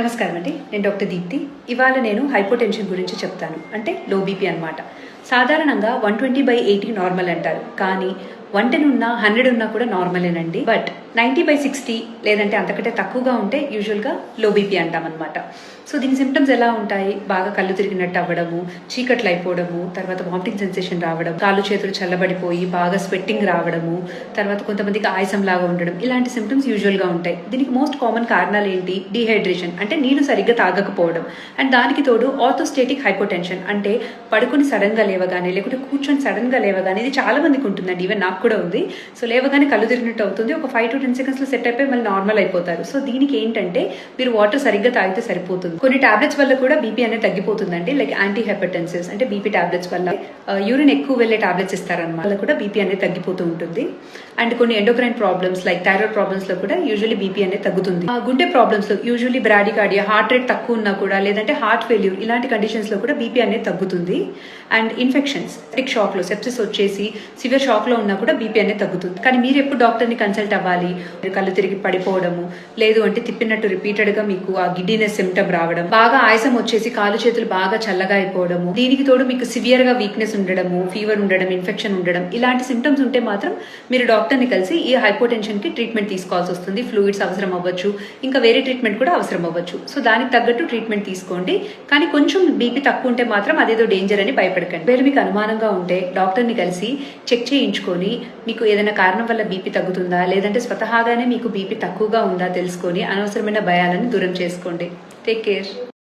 నమస్కారం అండి. నేను డాక్టర్ దీప్తి. ఇవాళ నేను హైపోటెన్షన్ గురించి చెప్తాను. అంటే లో బీపీ అనమాట సాధారణంగా one twenty by eighty normal అంటారు. కానీ వన్ టెన్ ఉన్నా హండ్రెడ్ ఉన్నా కూడా నార్మలేనండి. బట్ నైంటీ బై సిక్స్టీ లేదంటే అంతకంటే తక్కువగా ఉంటే యూజువల్గా లో బీపీ అంటాం అనమాట సో దీని సిమ్టమ్స్ ఎలా ఉంటాయి? బాగా కళ్ళు తిరిగినట్టు అవ్వడము చీకట్లు అయిపోవడము తర్వాత వామిటింగ్ సెన్సేషన్ రావడం కాళ్ళు చేతులు చల్లబడిపోయి బాగా స్వెట్టింగ్ రావడము తర్వాత కొంతమందికి ఆయాసం లాగా ఉండడం ఇలాంటి సిమ్టమ్స్ యూజువల్గా ఉంటాయి. దీనికి మోస్ట్ కామన్ కారణాలు ఏంటి? డీహైడ్రేషన్ అంటే నీళ్ళు సరిగ్గా తాగకపోవడం. అండ్ దానికి తోడు ఆర్థోస్టేటిక్ హైపోటెన్షన్ అంటే పడుకుని సడన్గా లేవగానే లేకుంటే కూర్చొని సడన్గా లేవగానే ఇది చాలా మందికి ఉంటుందండి ఈవెన్ నాకు కూడా ఉంది. సో లేవగానే కళ్ళు తిరిగినట్టు అవుతుంది. ఒక ఫైవ్ టు టెన్ సెకండ్స్లో సెట్ అయిపోయి మళ్ళీ నార్మల్ అయిపోతారు. సో దీనికి ఏంటంటే మీరు వాటర్ సరిగ్గా తాగితే సరిపోతుంది. కొన్ని టాబ్లెట్స్ వల్ల కూడా బీపీ అనేది తగ్గిపోతుందండి. లైక్ యాంటీ హెపటెన్సిస్ అంటే బీపీ టాబ్లెట్స్ వల్ల యూరిన్ ఎక్కువ వెళ్ళే టాబ్లెట్స్ ఇస్తారన్నమాట. వల్ల కూడా బీపీ అనేది తగ్గిపోతూ ఉంటుంది. అండ్ కొన్ని ఎండోక్రైన్ ప్రాబ్లమ్స్ లైక్ థైరాయిడ్ ప్రాబ్లమ్స్లో కూడా యూజువల్లీ బీపీ అనేది తగ్గుతుంది. గుండె ప్రాబ్లమ్స్లో యూజువల్లీ బ్రాడికార్డియా హార్ట్ రేట్ తక్కువ ఉన్నా కూడా లేదంటే హార్ట్ ఫెయిల్యూర్ ఇలాంటి కండిషన్స్లో కూడా బీపీ అనేది తగ్గుతుంది. అండ్ ఇన్ఫెక్షన్స్ టిక్ షాక్లో సెప్సిస్ వచ్చేసి సివియర్ షాక్లో ఉన్నా కూడా బీపీ అనేది తగ్గుతుంది. కానీ మీరు ఎప్పుడు డాక్టర్ని కన్సల్ట్ అవ్వాలి? మీరు కళ్ళు తిరిగి పడిపోవడము లేదు అంటే తిప్పినట్టు రిపీటెడ్గా మీకు ఆ గిడ్డినెస్ సిమ్టమ్ రావడం బాగా ఆయాసం వచ్చేసి కాలు చేతులు బాగా చల్లగా అయిపోవడము దీనికి తోడు మీకు సివియర్గా వీక్నెస్ ఉండడము ఫీవర్ ఉండడం ఇన్ఫెక్షన్ ఉండడం ఇలాంటి సిమ్టమ్స్ ఉంటే మాత్రం మీరు డాక్టర్ని కలిసి ఈ హైపోటెన్షన్కి ట్రీట్మెంట్ తీసుకోవాల్సి వస్తుంది. ఫ్లూయిడ్స్ అవసరం అవ్వచ్చు ఇంకా వేరే ట్రీట్మెంట్ కూడా అవసరం అవ్వచ్చు. సో దానికి తగ్గట్టు ట్రీట్మెంట్ తీసుకోండి. కానీ కొంచెం బీపీ తక్కువ ఉంటే మాత్రం అదేదో డేంజర్ అని భయపడకండి. వేరే మీకు అనుమానంగా ఉంటే డాక్టర్ని కలిసి చెక్ చేయించుకొని మీకు ఏదైనా కారణం వల్ల బీపీ తగ్గుతుందా? లేదంటే స్వతహాగానే మీకు బీపీ తక్కువగా ఉందా? తెలుసుకొని అనవసరమైన భయాలను దూరం చేసుకోండి. Take care